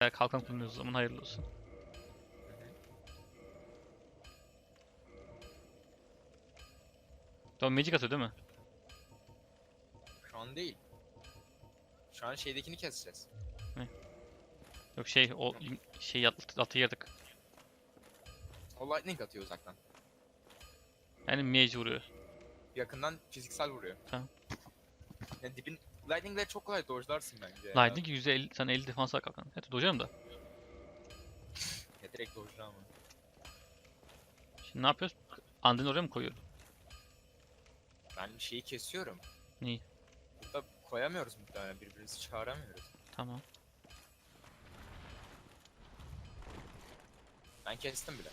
Ee, kalkan kullanıyoruz zaman hayırlı olsun. Tamam magic atıyor değil mi? Şu an değil. Şu an şeydekini keseceğiz. Yok şey o şey at, atı yırdık. O lightning atıyor uzaktan. Yani mage vuruyor. Yakından fiziksel vuruyor. Tamam. Yani dibin lightning'le çok kolay dodge'larsın bence ya. Lightning %50 sen 50 defans al kalkan. Evet dojarım da. Ya direkt dodge'la ama. Şimdi ne yapıyoruz? Andin oraya mı koyuyorum? Ben şeyi kesiyorum. Neyi? Burada koyamıyoruz muhtemelen birbirimizi çağıramıyoruz. Tamam. Ben kestim bile.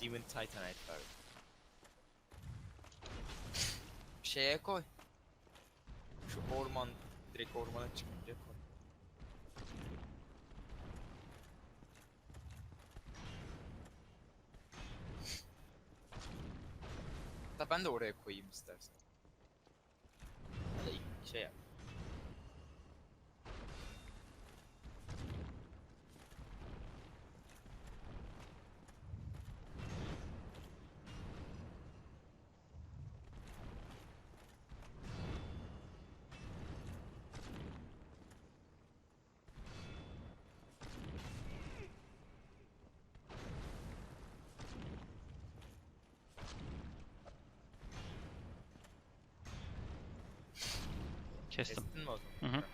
Demon Titanite var. Şeye koy. Şu orman, direkt ormana çıkınca koy. Da ben de oraya koyayım istersen. Ya şey yap. Kestim. Kestin mi o zaman? Hı hı.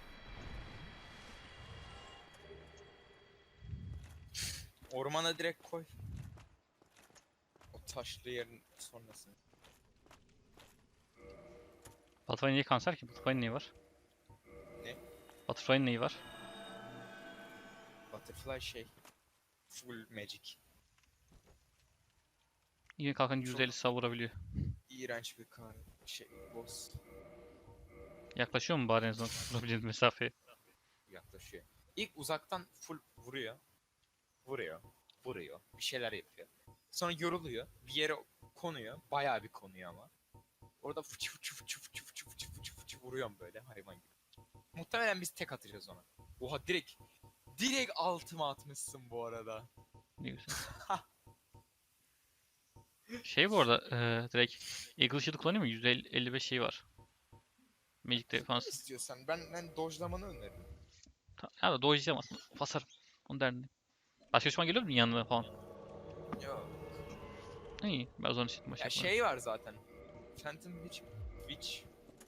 Ormana direkt koy. O taşlı yerin sonrasını. Butterfly'ın niye kanser ki? Butterfly'ın neyi var? Ne? Butterfly'ın neyi var? Butterfly şey. Full magic. Yine kalkan Çok- %50 savurabiliyor. İğrenç bir kar şey boss Yaklaşıyor mu bari en azından vurabildiğiniz mesafeye? yaklaşıyor. İlk uzaktan full vuruyor. Vuruyor. Vuruyor. Bir şeyler yapıyor. Sonra yoruluyor. Bir yere konuyor. Bayağı bir konuyor ama. Orada fıçı fıçı fıçı fıçı fıçı fıçı fıçı fıçı vuruyorum böyle hayvan gibi. Muhtemelen biz tek atacağız ona. Oha direkt direkt altıma atmışsın bu arada. Ne güzel. şey bu arada eee direkt Eagle Shield'ı kullanayım mı? %55 şey var. Magic defans. İstiyorsan ben ben dojlamanı öneririm. Ya da dojlayacağım aslında. Basarım. Onun derdindeyim. Başka düşman geliyor mu yanına falan? Yok. İyi. Ben o zaman işte maç Ya yapmadım. şey var zaten. Phantom Witch, Witch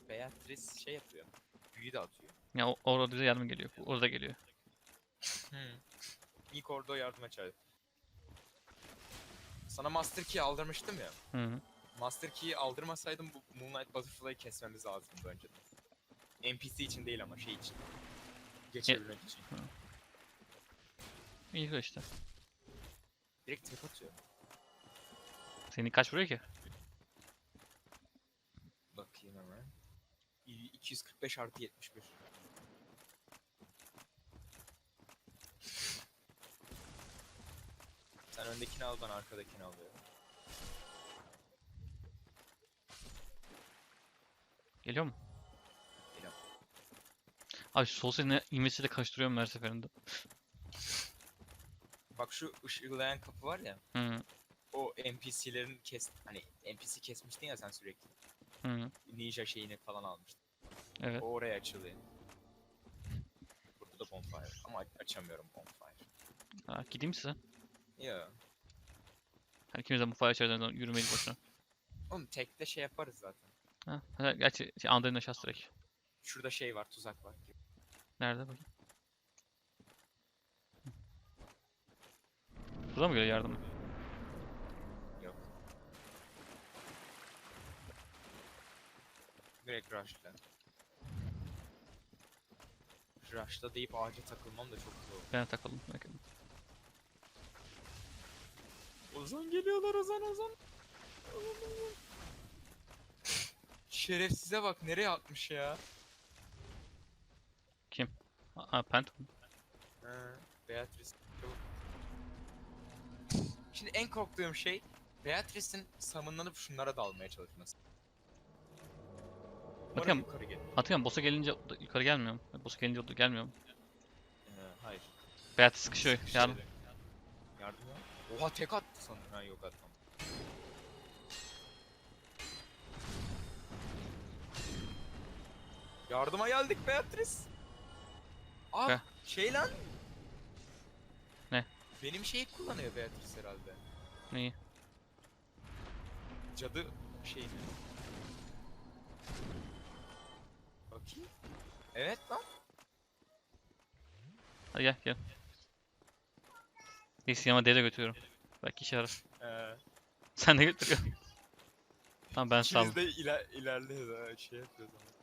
Beatrice şey yapıyor. Büyü de atıyor. Ya o- orada bize yardım geliyor. Orada geliyor. İlk orada yardıma çağırdı. Sana Master Key aldırmıştım ya. Hı hı. Master Key'i aldırmasaydım bu Moonlight Butterfly'ı kesmemiz lazımdı önceden. NPC için değil ama şey için. Geçebilmek için. İyi işte. Direkt tek atıyor. Senin kaç vuruyor ki? Bakayım hemen. İ- 245 artı 71. Sen öndekini al ben arkadakini alıyorum. Geliyor mu? Geliyor. Abi sol seni inmesiyle karıştırıyorum her seferinde. Bak şu ışıklayan kapı var ya. Hı O NPC'lerin kes hani NPC kesmiştin ya sen sürekli. hı. hı. Ninja şeyini falan almıştın. Evet. O oraya açılıyor. Burada da bonfire ama aç- açamıyorum bonfire. Ha, gideyim size. Ya. Hani ikimiz de bu fire içeriden yürümeyiz boşuna. Oğlum tekte şey yaparız zaten. Ha, ha, gerçi şey, Andrew'in aşağısı direkt. Şurada şey var tuzak var. Nerede bakayım? Burada mı geliyor yardım? Yok. Direkt rush'la. Rush'la deyip ağaca takılmam da çok zor. Ben takalım. merak etme. Ozan geliyorlar Ozan Ozan. Ozan, Ozan. Şerefsize bak nereye atmış ya. Kim? Aa, Phantom. He, Beatrice. çabuk. Şimdi en korktuğum şey Beatrice'in summonlanıp şunlara dalmaya çalışması. Umarım Bakın. yukarı. Atakan boss'a gelince o da yukarı gelmiyor mu? Boss'a gelince o da gelmiyor mu? Beatrice sıkışıyor. Yardım. Yardım ya. Oha tek attı sanırım. Ha yok atmam. Yardıma geldik Beatrice. Aa Heh. şey lan. Ne? Benim şeyi kullanıyor Beatrice herhalde. Neyi? Cadı şeyini. Bakayım. Evet lan. Hadi gel gel. Neyse yanıma dere götürüyorum. Belki işe yarar. Ee, Sen de götürüyorsun. Tamam ben ikimiz saldım. de iler ilerliyoruz ha şey yapıyoruz ama.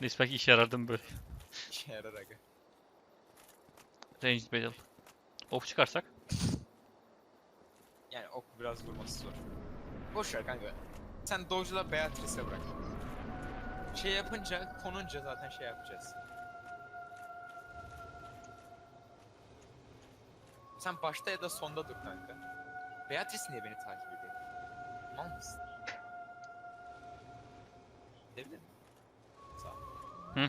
Neyse belki işe yarardım böyle. İşe yarar aga. Ranged battle. Ok çıkarsak. Yani ok biraz vurması zor. Boş ver kanka. Sen dodge'la Beatrice'e bırak. Şey yapınca, konunca zaten şey yapacağız. Sen başta ya da sonda dur kanka. Beatrice niye beni takip ediyor? Mal mısın? Gidebilir miyim? Sağ ol. Hı?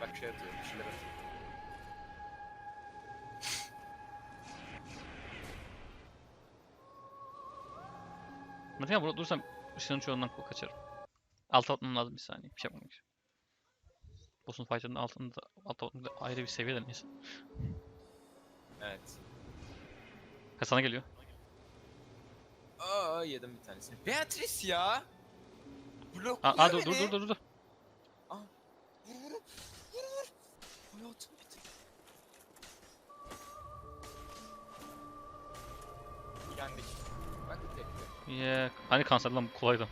Bak şey atıyor, bir şeyler atıyor. Ya burada durursam ışığın çoğundan kaçarım. Alt atmam lazım bir saniye. Bir şey yapmam gerekiyor. Boss'un fight'ının altında, alt altında ayrı bir seviyede neyse. Evet. Ha sana geliyor. Aa yedim bir tanesini. Beatrice ya! Blokluyor Aa, aa dur, beni. dur dur dur dur. Yeah. Hani kanser lan kolaydı.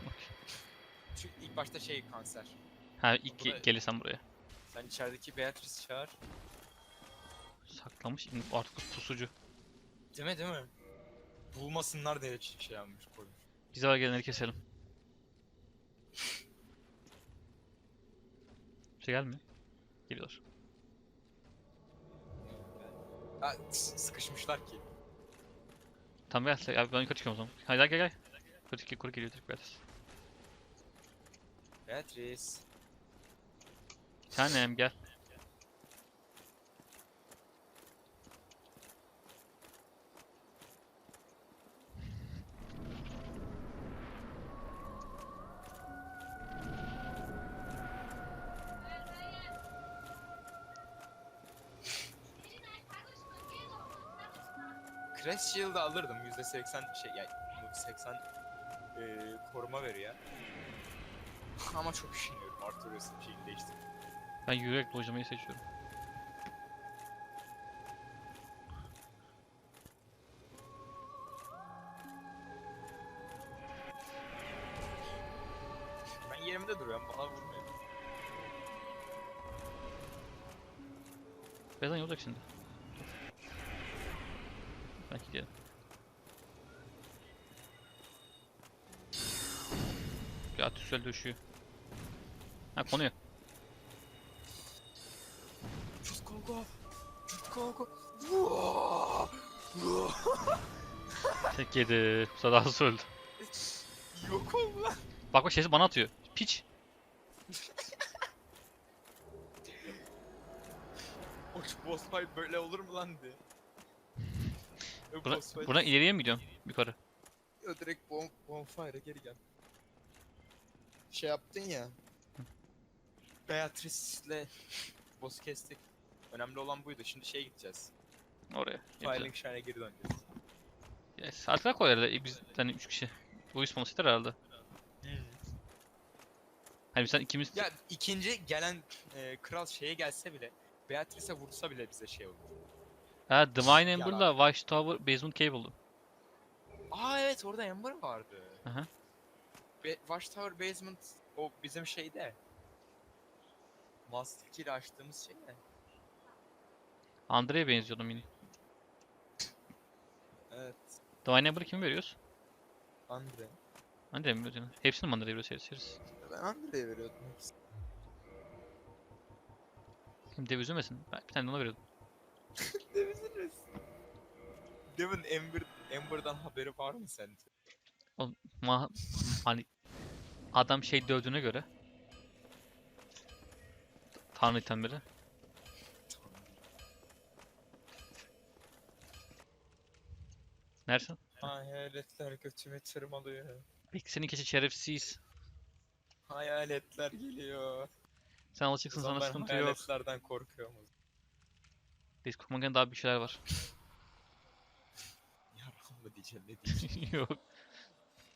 Çünkü ilk başta şey kanser. Ha ilk ge- gelirsen buraya. Sen içerideki Beatrice çağır. Saklamış artık pusucu. Değil mi değil mi? Bulmasınlar diye şey yapmış koymuş. Bize var gelenleri keselim. Bir şey gelmiyor. Geliyorlar. Aa, s- sıkışmışlar ki. Tamam gel. Abi ben yukarı çıkıyorum o zaman. Hadi gel gel gel. Yukarı çık yukarı geliyor direkt biraz. Beatrice. Bir tanem gel. Crash Shield'ı alırdım. %80 şey yani 80 eee koruma veriyor. Ama çok üşeniyorum Arthur'un şeyini değiştirdim. Ben yürüyerek dojlamayı seçiyorum. Ben yerimde duruyorum bana vurmuyor. Birazdan yol olacak şimdi. Belki gidelim. Ya tüsel düşüyor. Ha konuyor. Just go go. Just go go. Tek yedi. Bu sefer daha öldü. Yok ol lan. Bak bak şeysi bana atıyor. Piç. O boss fight böyle olur mu lan diye. Buna, buradan ileriye mi gidiyorum? Yukarı. Ya direkt bon bonfire'a geri gel. Şey yaptın ya. Beatrice'le boss kestik. Önemli olan buydu. Şimdi şeye gideceğiz. Oraya. Filing Shine'e geri döneceğiz. Yes. Artık koy herhalde. Biz hani 3 kişi. Bu iş ister herhalde. Hani sen ikimiz Ya ikinci gelen e, kral şeye gelse bile Beatrice'e vursa bile bize şey olur. Ha Divine Yalan. Ember'la Watchtower Basement Cable'du. Aa evet orada Ember vardı. Aha. Be Watchtower Basement o bizim şeyde. Master Key ile açtığımız şey ne? Andre'ye benziyordum yine. Evet. Divine Ember'ı kime veriyoruz? Andre. Andre'ye mi veriyoruz yine? Hepsini mi Andre'ye veriyoruz seçeriz. Ben Andre'ye veriyordum. Kim dev üzülmesin. Ben bir tane de ona veriyordum. Deviziniz. Devin Ember, Ember'dan haberi var mı sence? Ma hani adam şey dövdüğüne göre Tanrı itemleri. Neresin? Hayaletler götümü tırmalıyor. Peki senin keçi şerefsiz. Hayaletler geliyor. Sen alışıksın sana ben sıkıntı yok. hayaletlerden korkuyorum. Biz kurmanken daha bir şeyler var. Yaram mı diyeceğim ne diyeceğim. yok.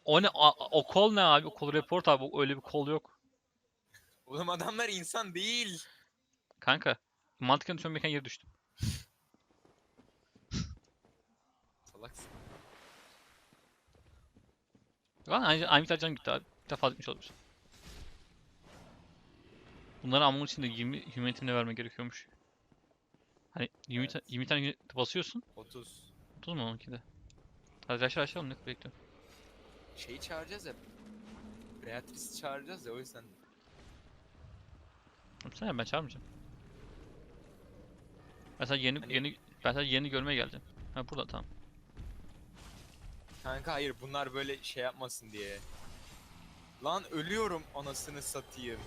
O ne? A- o kol ne abi? O kol report abi. Öyle bir kol yok. Oğlum adamlar insan değil. Kanka. Mantıken düşünmeyken yere düştüm. Salaksın. Lan aynı, aynı miktar canım gitti abi. Bir defa gitmiş olursun. Bunları almam için de 20 humanity'ne verme gerekiyormuş. Hani 20, ta- Evet. 20 tane basıyorsun. 30. 30 mu onunki de? Hadi aşağı aşağı ne bekliyorum. Şeyi çağıracağız ya. Beatrice'i çağıracağız ya o yüzden. Sen ya ben çağırmayacağım. Ben sadece yeni, Hani- yeni, ben sadece yeni görmeye geleceğim. Ha burada tamam. Kanka hayır bunlar böyle şey yapmasın diye. Lan ölüyorum anasını satayım.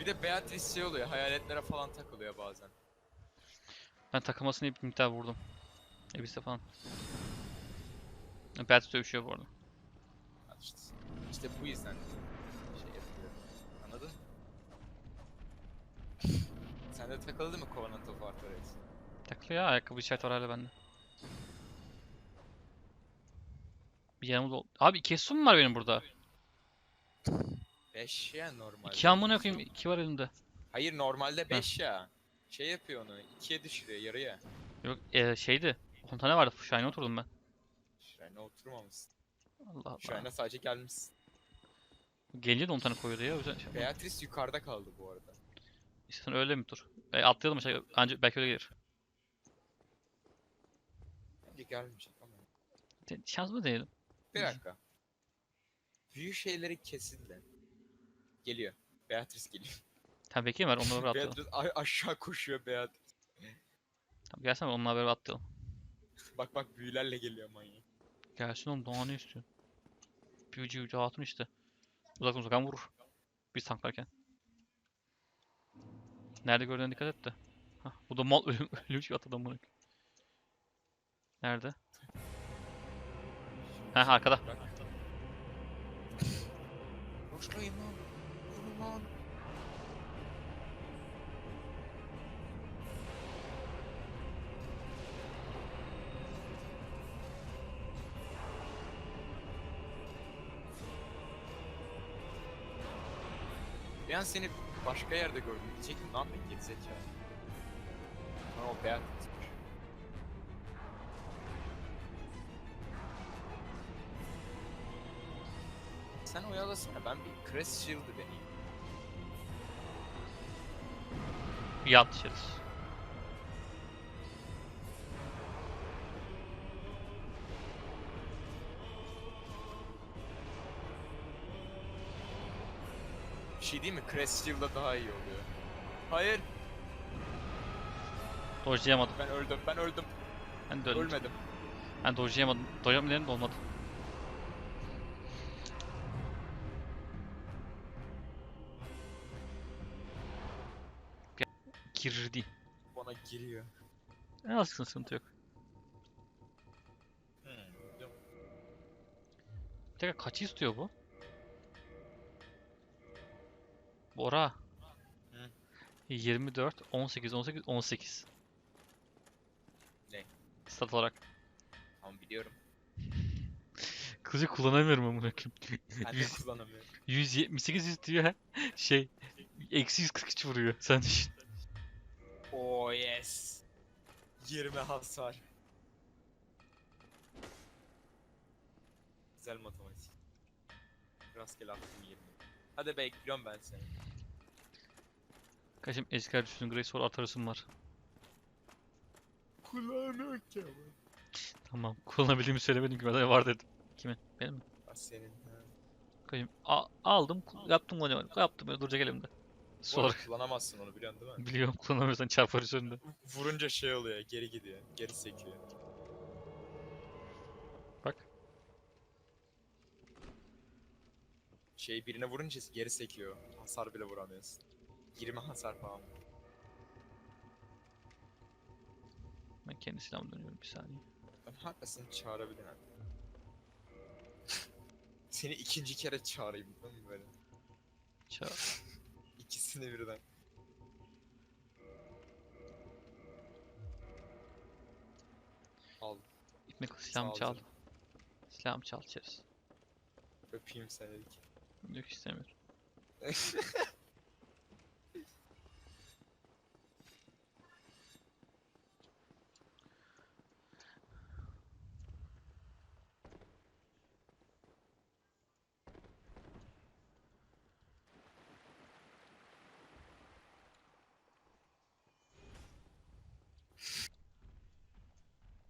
Bir de Beatrice şey oluyor hayaletlere falan takılıyor bazen. Ben takılmasını bir miktar vurdum. Ebiste falan. Bat dövüşüyor bu arada. İşte. İşte bu yüzden şey yapıyor. Anladın? Sende takıldı mı Covenant of Arthurius? Takılıyor ya ayakkabı işaret var hala bende. Bir yanımda ol- Abi iki Esun var benim burada. 5 ya normalde. İki amına koyayım iki var elimde. Hayır normalde 5 ya. Şey yapıyor onu 2'ye düşürüyor yarıya. Yok e, şeydi. 10 tane vardı. Shine'e oturdum ben. Şuraya oturmamışsın. Allah Allah. Şuraya sadece gelmişsin. Gelince de 10 tane koyuyordu ya. Yüzden şey Beatrice yukarıda kaldı bu arada. İstersen öyle mi dur? E, atlayalım aşağı. Anca belki öyle gelir. Bence gelmeyecek ama. De- Şans mı diyelim? Bir dakika. Büyük şeyleri kesin de. Geliyor. Beatrice geliyor. Tamam bekleyin ver onları atlayalım. Beatrice aşağı koşuyor Beatrice. Tamam gelsene onunla beraber atlayalım. Bak bak büyülerle geliyor manyak. Gelsin oğlum daha ne istiyorsun? Büyücü büyücü hatun işte. Uzaktan uzaktan vurur. Biz tanklarken. Nerede gördüğüne dikkat et de. Hah, bu da mal ölüm, ölüm gibi atadı bunu. Nerede? Heh arkada. Bırak. Koşmayın lan. Vurun lan. An seni başka yerde gördüm. Diyecektim ne yapayım gerizekalı. Ama o Beatrice'miş. Sen oyalasana ben bir Crest Shield'ı deneyeyim. Yat dışarız. Şey değil mi? Crest Shield'da daha iyi oluyor. Hayır Dojlayamadım. ben öldüm ben öldüm. Ben de öldüm. Ölmedim. Ben dojlayamadım. Dojlayamadım da olmadı. Girdi. Bana giriyor. Ne alışsın sıkıntı yok. Hmm. Bir dakika kaç istiyor bu? Bora. Hı. 24, 18, 18, 18. Ne? Stat olarak. Tamam biliyorum. Kılıcı kullanamıyorum amına koyayım. Ben de kullanamıyorum. 178 istiyor ha. Şey. Eksi 143 vuruyor. Sen düşün. Oh yes. 20 hasar. Güzel matematik. Rastgele attım 20. Hadi bekliyorum ben seni. Kaçım eski düşsün. Grace War atarısım var. Kulağım yok ya. Tamam. Kullanabildiğimi söylemedim ki. Ben var dedim. Kimin? Benim mi? Bak senin. ha. Kaçım. A- aldım. ku- Yaptım kullanamadım. Yaptım. Böyle duracak elimde. Bu Sonra kullanamazsın onu biliyorsun değil mi? biliyorum kullanamıyorsan çarpar üzerinde. Vurunca şey oluyor, geri gidiyor, geri sekiyor. Bak. Şey birine vurunca geri sekiyor. Hasar bile vuramıyorsun. 20 hasar falan. Ben kendi silahıma dönüyorum bir saniye. Ben hala seni çağırabilirim. Seni ikinci kere çağırayım değil mi böyle? Çağır. İkisini birden. Al İpmek silahımı çal. Silahımı çal içeriz. öpeyim seni. Yok istemiyorum.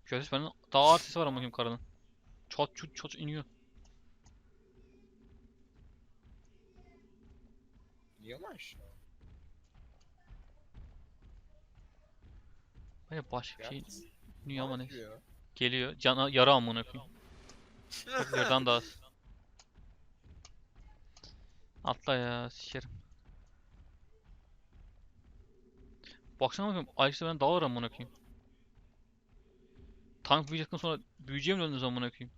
Göğüs benim daha ağır sesi var ama kim karının. Çat çut çat iniyor. Aşağı? Baya başka bir şey iniyor ama ne? Geliyor. Cana yara amına koyayım. Yarıdan daha az. Atla ya sikerim. Baksana bakayım Alex'e ben daha ağır amına koyayım. Tank büyüyecekten sonra büyüyeceğim mi döndüğünüz amına koyayım?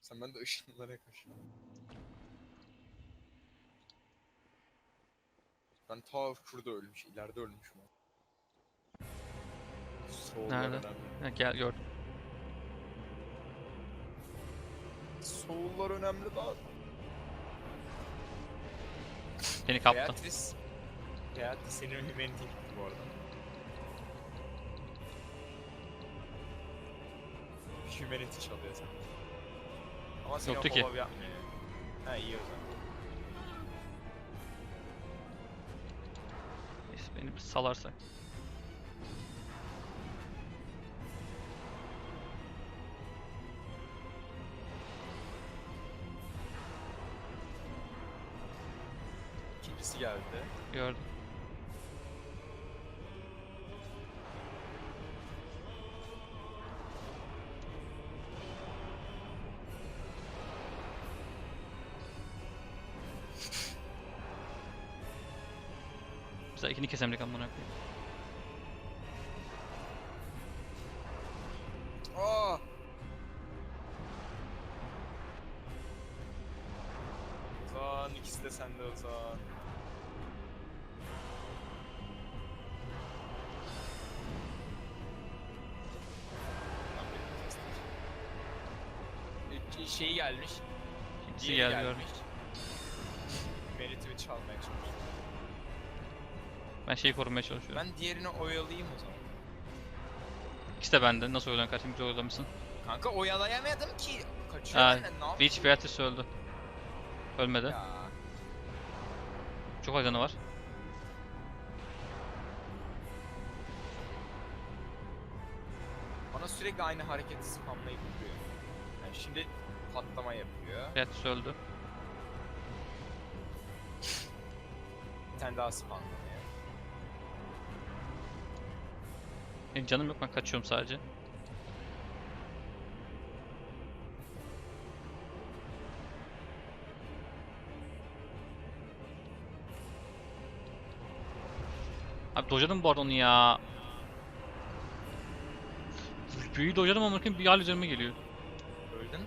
Sen ben de ışınlara kaçın. Ben ta şurada ölmüş, ileride ölmüşüm. Soğullar Nerede? önemli. Ha, gel gördüm. Soğullar önemli daha. Beni kaptı. Beatrice. Beatrice senin humanity gitti bu arada. Humanity çalıyor sen. Ama seni Yoktu ki. follow yapmıyor. Ha iyi o zaman. Beni bir salarsa. İkincisi geldi. Gördüm. Güzel ikini kesemdik amına koyayım. Ozan ikisi de sende Ozan. E, Şey gelmiş. İkisi gelmiş. Meritimi çalmaya çalışıyorum. Ben şeyi korumaya çalışıyorum. Ben diğerini oyalayayım o zaman. İkisi de bende. Nasıl oylan kardeşim güzel oylamışsın. Kanka oyalayamadım ki. Kaçıyor Ha, benden ne yapayım? Reach Beatrice öldü. Ölmedi. Ya. Çok ajanı var. Bana sürekli aynı hareketi spamlayıp duruyor. Yani şimdi patlama yapıyor. Beatrice öldü. Bir tane daha spamlanıyor. Benim canım yok ben kaçıyorum sadece. Abi dojladım bu arada onu ya. Büyüyü dojladım ama bakayım bir hal üzerime geliyor. Öldün?